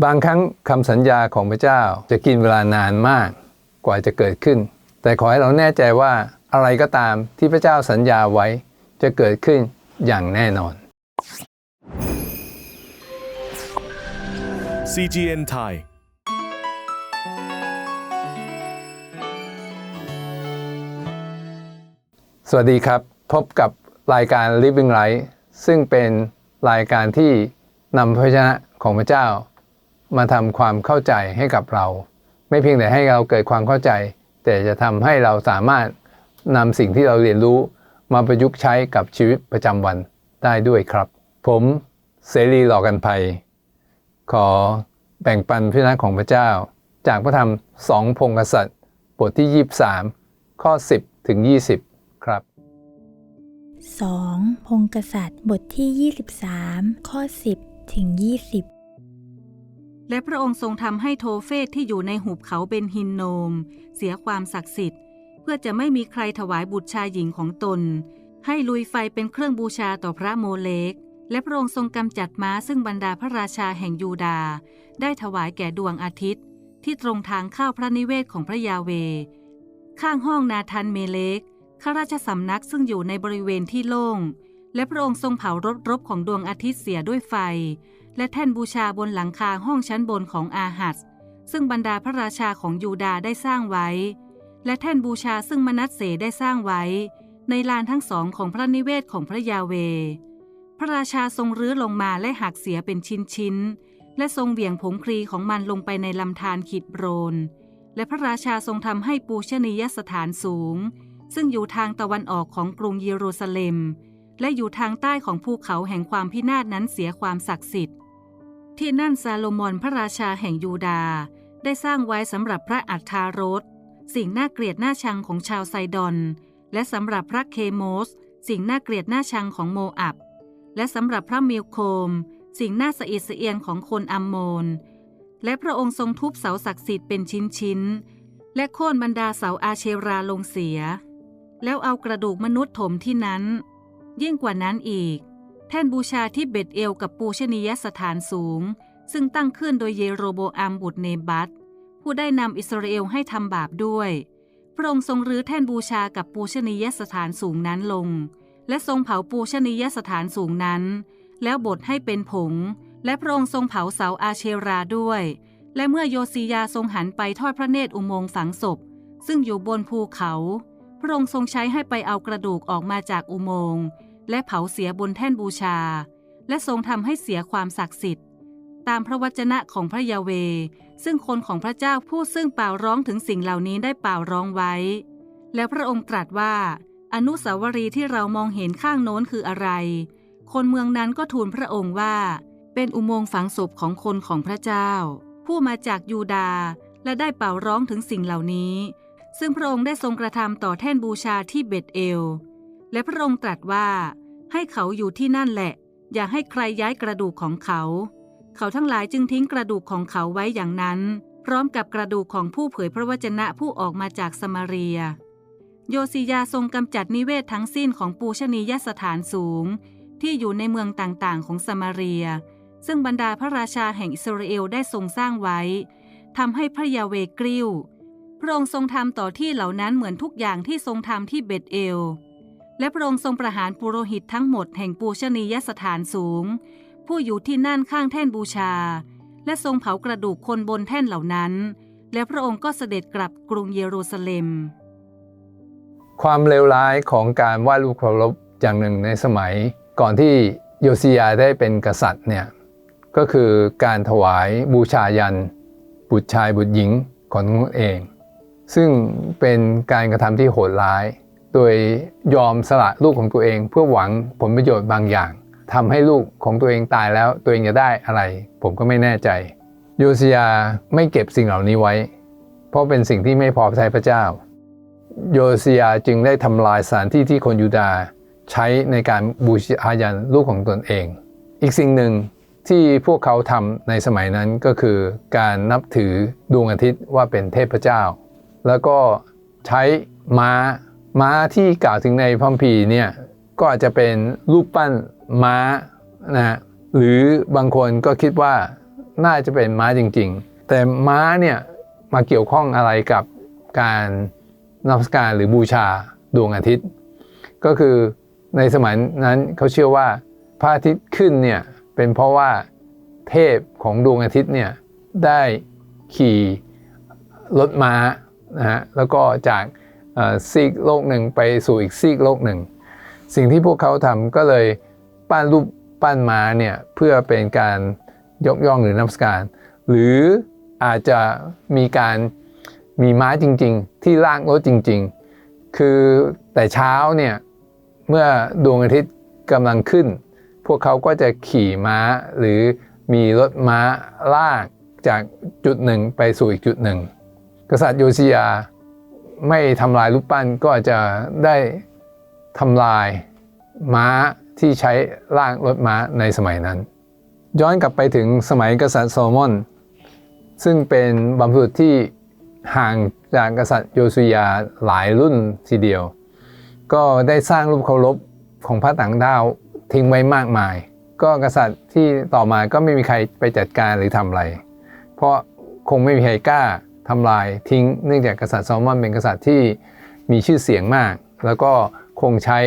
บางครั้งคำสัญญาของพระเจ้าจะกินเวลานานมากกว่าจะเกิดขึ้น แต่ขอให้เราแน่ใจว่าอะไรก็ตามที่พระเจ้าสัญญาไว้จะเกิดขึ้นอย่างแน่นอน CGN Thai สวัสดีครับ พบกับรายการ Living Light ซึ่งเป็นรายการที่นำพระชนะของพระเจ้า มาทำความเข้าใจให้กับเรา ไม่เพียงแต่ให้เราเกิดความเข้าใจ แต่จะทำให้เราสามารถนำสิ่งที่เราเรียนรู้มาประยุกต์ใช้กับชีวิตประจำวันได้ด้วยครับ ผมเสรีหลอกันภัย ขอแบ่งปันพระนะของพระเจ้า จากพระธรรมสองพงกษัตริย์ บทที่ 23 ข้อ 10 ถึง 20 ครับ 2. พงกษัตริย์บทที่ 23 ข้อ 10 ถึง 20 และพระองค์ทรงทำให้โทเฟสที่อยู่ในหุบเขาเบนฮินโนม เสียความศักดิ์สิทธิ์ เพื่อจะไม่มีใครถวายบุตรชายหญิงของตน ให้ลุยไฟเป็นเครื่องบูชาต่อพระโมเลก และพระองค์ทรงกำจัดม้าซึ่งบรรดาพระราชาแห่งยูดา ได้ถวายแก่ดวงอาทิตย์ ที่ตรงทางเข้าพระนิเวศของพระยาเว ข้างห้องนาทันเมเลกข้าราชสำนักซึ่งอยู่ในบริเวณที่โล่งและพระองค์ทรงเผารถรบของดวงอาทิตย์เสียด้วยไฟ และแท่นบูชาบนหลังคาห้องชั้นบนของอาหัสซึ่งบรรดาพระราชาของยูดาได้สร้างไว้ และแท่นบูชาซึ่งมนัสเสได้สร้างไว้ ในลานทั้งสองของพระนิเวศของพระยาเว พระราชาทรงรื้อลงมาและหักเสียเป็นชิ้นๆและทรงเหวี่ยงผงครีของมันลงไปในลำธารขีดโรน และพระราชาทรงทำให้ปูชนียสถานสูง ซึ่งอยู่ทางตะวันออกของกรุงเยรูซาเล็ม และอยู่ทางใต้ของภูเขาแห่งความพินาศนั้นเสียความศักดิ์สิทธิ์ ที่นั่นซาโลมอนพระราชาแห่งยูดาห์ได้สร้างไว้สำหรับพระอัฏฐารสสิ่งน่าเกลียดน่าชังของชาวไซดอน และสำหรับพระเคโมส สิ่งน่าเกลียดน่าชังของโมอับ และสำหรับพระมิลโคม สิ่งน่าสะอิดสะเอียนของคนอัมโมน และพระองค์ทรงทุบเสาศักดิ์สิทธิ์เป็นชิ้นๆ และโค่นบรรดาเสาอาเชราลงเสีย แล้วเอากระดูกมนุษย์ถมที่นั้น ยิ่งกว่านั้นอีก แท่นบูชาที่เบ็ดเอลกับปูชนียสถานสูง ซึ่งตั้งขึ้นโดยเยโรโบอัมบุตรเนบัตผู้ได้นำอิสราเอลให้ทำบาปด้วย พระองค์ทรงรื้อแท่นบูชากับปูชนียสถานสูงนั้นลง และทรงเผาปูชนียสถานสูงนั้น แล้วบดให้เป็นผง และพระองค์ทรงเผาเสาอาเชราด้วย และเมื่อโยซียาทรงหันไปทอดพระเนตรอุโมงค์ฝังศพ ซึ่งอยู่บนภูเขา พระองค์ทรงใช้ให้ไปเอากระดูกออกมาจากอุโมงค์ และเผาเสียบนแท่นบูชา และทรงทำให้เสียความศักดิ์สิทธิ์ ตามพระวจนะของพระยาเว ซึ่งคนของพระเจ้าผู้ซึ่งเป่าร้องถึงสิ่งเหล่านี้ได้เป่าร้องไว้ แล้วพระองค์ตรัสว่า อนุสาวรีย์ที่เรามองเห็นข้างโน้นคืออะไร คนเมืองนั้นก็ทูลพระองค์ว่า เป็นอุโมงค์ฝังศพของคนของพระเจ้า ผู้มาจากยูดาและได้เป่าร้องถึงสิ่งเหล่านี้ ซึ่งพระองค์ได้ทรงกระทำต่อแท่นบูชาที่เบตเอล และพระองค์ตรัสว่า ให้เขาอยู่ที่นั่นแหละ อย่าให้ใครย้ายกระดูกของเขา เขาทั้งหลายจึงทิ้งกระดูกของเขาไว้อย่างนั้น พร้อมกับกระดูกของผู้เผยพระวจนะผู้ออกมาจากสมาเรีย โยซียาทรงกำจัดนิเวศทั้งสิ้นของปูชนียสถานสูง ที่อยู่ในเมืองต่างๆ ของสมาเรีย ซึ่งบรรดาพระราชาแห่งอิสราเอลได้ทรงสร้างไว้ทำให้พระยาเวกริ้วพระองค์ทรงทำต่อที่เหล่านั้นเหมือนทุกอย่างที่ทรงทำที่เบตเอล และพระองค์ทรงประหารปุโรหิตทั้งหมดแห่งปูชนียสถานสูง ผู้อยู่ที่นั่นข้างแท่นบูชา และทรงเผากระดูกคนบนแท่นเหล่านั้น และพระองค์ก็เสด็จกลับกรุงเยรูซาเล็ม ความเลวร้ายของการวาดรูปเคารพอย่างหนึ่งในสมัย ก่อนที่โยซียาได้เป็นกษัตริย์เนี่ยก็คือการถวายบูชายัน บุตรชายบุตรหญิงของตนเอง ซึ่งเป็นการกระทำที่โหดร้าย โดยยอมสละลูกของตัวเอง เพื่อหวังผลประโยชน์บางอย่างทำให้ลูกของตัวเองตายแล้วตัวเองจะได้อะไร ผมก็ไม่แน่ใจ โยซียาไม่เก็บสิ่งเหล่านี้ไว้ เพราะเป็นสิ่งที่ไม่พอใจพระเจ้า โยซียาจึงได้ทำลายสถานที่ที่คนยูดาห์ใช้ในการบูชายันลูกของตนเอง อีกสิ่งหนึ่งที่พวกเขาทำในสมัยนั้นก็คือการนับถือดวงอาทิตย์ว่าเป็นเทพเจ้า แล้วก็ใช้ม้า ม้าที่กล่าวถึงในพมภีเนี่ยก็อาจจะเป็นรูปปั้นม้านะฮะหรือบางคนก็คิดว่าน่าจะเป็นม้าจริง ๆ แต่ม้าเนี่ยมาเกี่ยวข้องอะไรกับการนมัสการหรือบูชาดวงอาทิตย์ ก็คือในสมัยนั้นเขาเชื่อว่าพระอาทิตย์ขึ้นเนี่ยเป็นเพราะว่าเทพของดวงอาทิตย์เนี่ยได้ขี่รถม้านะฮะแล้วก็จาก ซีกโลกหนึ่งไปสู่อีกซีกโลกหนึ่ง สิ่งที่พวกเขาทำก็เลยปั้นรูปปั้นม้าเนี่ยเพื่อเป็นการยกย่องหรือนมัสการ หรืออาจจะมีการมีม้าจริง ๆ ที่ลากรถจริง ๆ คือแต่เช้าเนี่ยเมื่อดวงอาทิตย์กำลังขึ้น พวกเขาก็จะขี่ม้าหรือมีรถม้าลากจากจุดหนึ่งไปสู่อีกจุดหนึ่ง กษัตริย์โยซิยา ไม่ทำลายรูปปั้นก็จะได้ทำลายม้าที่ใช้ลากรถม้าในสมัยนั้น ย้อนกลับไปถึงสมัยกษัตริย์โซโลมอน ซึ่งเป็นบรรพบุรุษที่ห่างจากกษัตริย์โยซิยาหลายรุ่นทีเดียว ก็ได้สร้างรูปเคารพของพระต่างดาวทิ้งไว้มากมาย ก็กษัตริย์ที่ต่อมาก็ไม่มีใครไปจัดการหรือทำอะไร เพราะคงไม่มีใครกล้า ทำลายทิ้ง เนื่องจากกษัตริย์ซโลมอนเป็นกษัตริย์ที่มีชื่อเสียงมาก แล้วก็คงใช้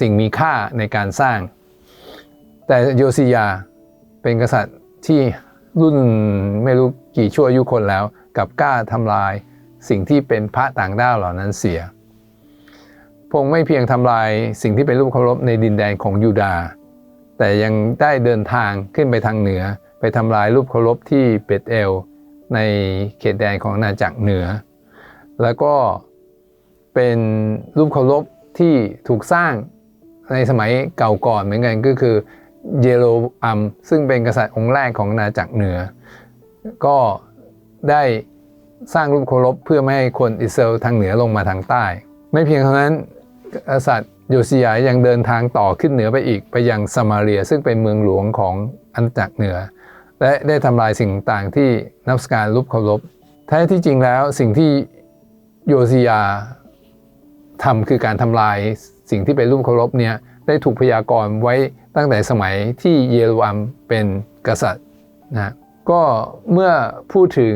สิ่งมีค่าในการสร้าง แต่โยซิยาเป็นกษัตริย์ที่รุ่นไม่รู้กี่ชั่วอายุคนแล้วกลับกล้าทำลายสิ่งที่เป็นพระต่างด้าวเหล่านั้นเสีย พงค์ไม่เพียงทำลายสิ่งที่เป็นรูปเคารพในดินแดนของยูดาแต่ยังได้เดินทางขึ้นไปทางเหนือ ไปทำลายรูปเคารพที่เบตเอล ในเขตแดนของอาณาจักรเหนือ แล้วก็เป็นรูปเคารพที่ถูกสร้างในสมัยเก่าก่อนเหมือนกันก็คือเยโรอัมซึ่งเป็นกษัตริย์องค์แรกของอาณาจักรเหนือ ก็ได้สร้างรูปเคารพเพื่อไม่ให้คนอิสราเอลทางเหนือลงมาทางใต้ ไม่เพียงเท่านั้นกษัตริย์โยซิยายังเดินทางต่อขึ้นเหนือไปอีกไปยังซามาเรีย ซึ่งเป็นเมืองหลวงของอาณาจักรเหนือ และได้ทำลายสิ่งต่างที่นับสการรูปเคารพแท้ที่จริงแล้วสิ่งที่โยซิยาทำคือการทำลายสิ่งที่เป็นรูปเคารพเนี่ยได้ถูกพยากรณ์ไว้ตั้งแต่สมัยที่เยโรอัมเป็นกษัตริย์นะก็เมื่อพูดถึง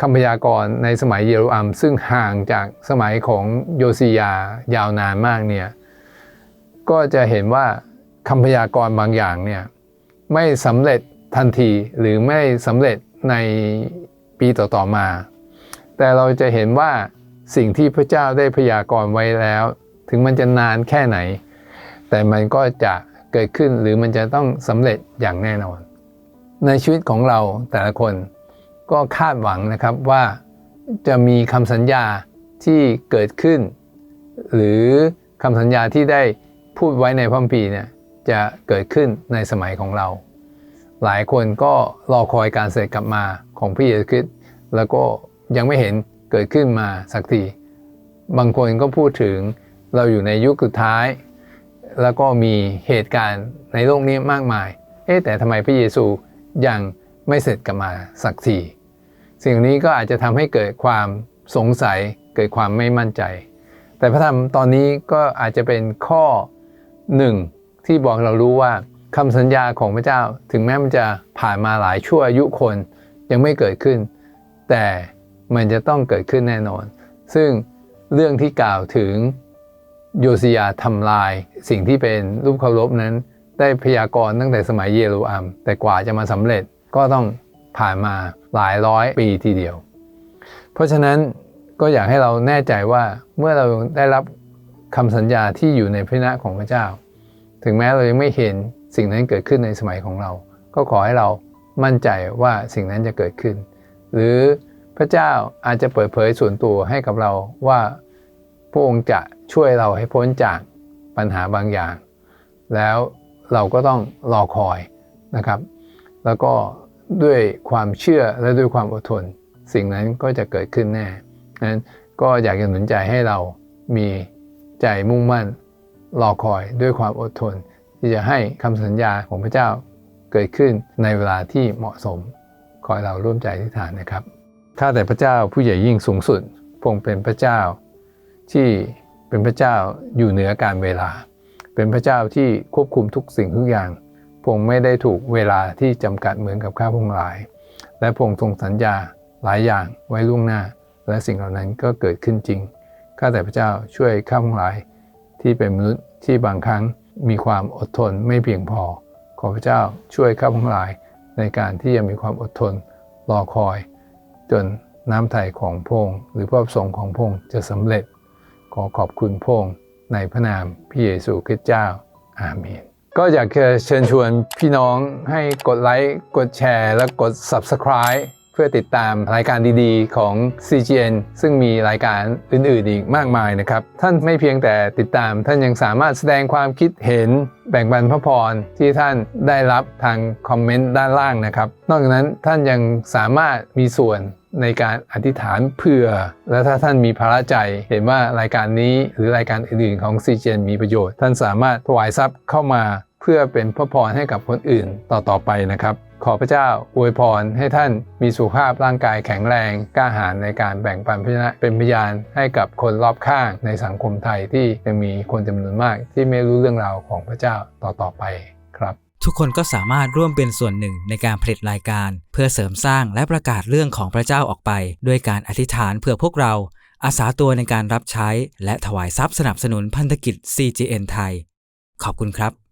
คำพยากรณ์ในสมัยเยโรอัมซึ่งห่างจากสมัยของโยซิยายาวนานมากเนี่ยก็จะเห็นว่าคำพยากรณ์บางอย่างเนี่ยไม่สำเร็จ ทันทีหรือไม่สำเร็จในปีต่อๆมา แต่เราจะเห็นว่าสิ่งที่พระเจ้าได้พยากรณ์ไว้แล้ว ถึงมันจะนานแค่ไหน แต่มันก็จะเกิดขึ้นหรือมันจะต้องสำเร็จอย่างแน่นอน ในชีวิตของเราแต่ละคนก็คาดหวังนะครับว่าจะมีคำสัญญาที่เกิดขึ้น หรือคำสัญญาที่ได้พูดไว้ในพัมภีเนี่ยจะเกิดขึ้นในสมัยของเรา หลายคนก็รอคอยการเสด็จกลับมาของพระเยซูคริสต์แล้วก็ยังไม่เห็นเกิดขึ้นมาสักทีบางคนก็พูดถึงเราอยู่ในยุคสุดท้าย แล้วก็มีเหตุการณ์ในโลกนี้มากมาย เอ๊แต่ทำไมพระเยซูยังไม่เสร็จกลับมาสักทีสิ่งนี้ก็อาจจะทำให้เกิดความสงสัยเกิดความไม่มั่นใจ แต่พระธรรมตอนนี้ก็อาจจะเป็นข้อหนึ่งที่บอกเรารู้ว่า คำสัญญาของพระเจ้าถึงแม้มันจะผ่านมาหลายชั่วอายุคนยังไม่เกิดขึ้น แต่มันจะต้องเกิดขึ้นแน่นอน ซึ่งเรื่องที่กล่าวถึงโยซิยาทำลาย สิ่งที่เป็นรูปเคารพนั้น ได้พยากรณ์ตั้งแต่สมัยเยโรอัม แต่กว่าจะมาสำเร็จก็ต้องผ่านมาหลายร้อยปีทีเดียว เพราะฉะนั้นก็อยากให้เราแน่ใจว่าเมื่อเราได้รับคำสัญญาที่อยู่ในพระนะของพระเจ้า ถึงแม้เรายังไม่เห็น สิ่งนั้นเกิดขึ้นในสมัยของเรา ก็ขอให้เรามั่นใจว่าสิ่งนั้นจะเกิดขึ้น หรือพระเจ้าอาจจะเปิดเผยส่วนตัวให้กับเราว่าพระองค์จะช่วยเราให้พ้นจากปัญหาบางอย่าง แล้วเราก็ต้องรอคอยนะครับ แล้วก็ด้วยความเชื่อและด้วยความอดทน สิ่งนั้นก็จะเกิดขึ้นแน่นั้นก็อยากจะหนุนใจให้เรามีใจมุ่งมั่นรอคอยด้วยความอดทน ที่จะให้คำสัญญาของพระเจ้าเกิดขึ้นในเวลาที่เหมาะสม ขอให้เราร่วมใจที่ฐานนะครับข้าแต่พระเจ้าผู้ใหญ่ยิ่งสูงสุดพงเป็นพระเจ้า ที่เป็นพระเจ้าอยู่เหนือการเวลา เป็นพระเจ้าที่ควบคุมทุกสิ่งทุกอย่างพงไม่ได้ถูกเวลาที่จำกัดเหมือนกับข้าพงหลาย และพงทรงสัญญาหลายอย่างไว้ล่วงหน้า และสิ่งเหล่านั้นก็เกิดขึ้นจริงข้าแต่พระเจ้าช่วยข้าพงหลายที่เป็นมนุษย์ที่บางครั้ง มีความอดทนไม่เพียงพอ ขอพระเจ้าช่วยข้าพระองหลายในการที่จะมีความอดทนรอคอย จนน้ำไถ่ของพง์หรือพระประสงค์ของพง์จะสำเร็จ ขอขอบคุณพง์ในพระนามพระเยซูคริสต์เจ้า อาเมน ก็อยากจะเชิญชวนพี่น้องให้กดไลค์ กดแชร์ และกด Subscribe พื่อติดตามรายการดีๆ ของ CGN ซึ่งมีรายการอื่นๆอีกมากมายนะครับ ท่านไม่เพียงแต่ติดตาม ท่านยังสามารถแสดงความคิดเห็น แบ่งปันพระพรที่ท่านได้รับทางคอมเมนต์ด้านล่างนะครับ นอกจากนั้นท่านยังสามารถมีส่วนในการอธิษฐานเผื่อ และถ้าท่านมีภาระใจ เห็นว่ารายการนี้หรือรายการอื่นๆของ CGN มีประโยชน์ ท่านสามารถถวายทรัพย์เข้ามา เพื่อเป็นพระพรให้กับคนอื่นต่อๆไปนะครับ ขอพระเจ้าอวยพรให้ท่านมีสุขภาพร่างกายแข็งแรงกล้าหาญในการแบ่งปันพระชนะเป็นพยานให้กับคนรอบข้างในสังคมไทยที่ยังมีคนจำนวนมากที่ไม่รู้เรื่องราวของพระเจ้าต่อๆไปครับทุกคนก็สามารถร่วมเป็นส่วนหนึ่งในการผลิตรายการ เพื่อเสริมสร้างและประกาศเรื่องของพระเจ้าออกไป ด้วยการอธิษฐานเพื่อพวกเรา อาสาตัวในการรับใช้ และถวายทรัพย์สนับสนุนพันธกิจ CGN ไทย ขอบคุณครับ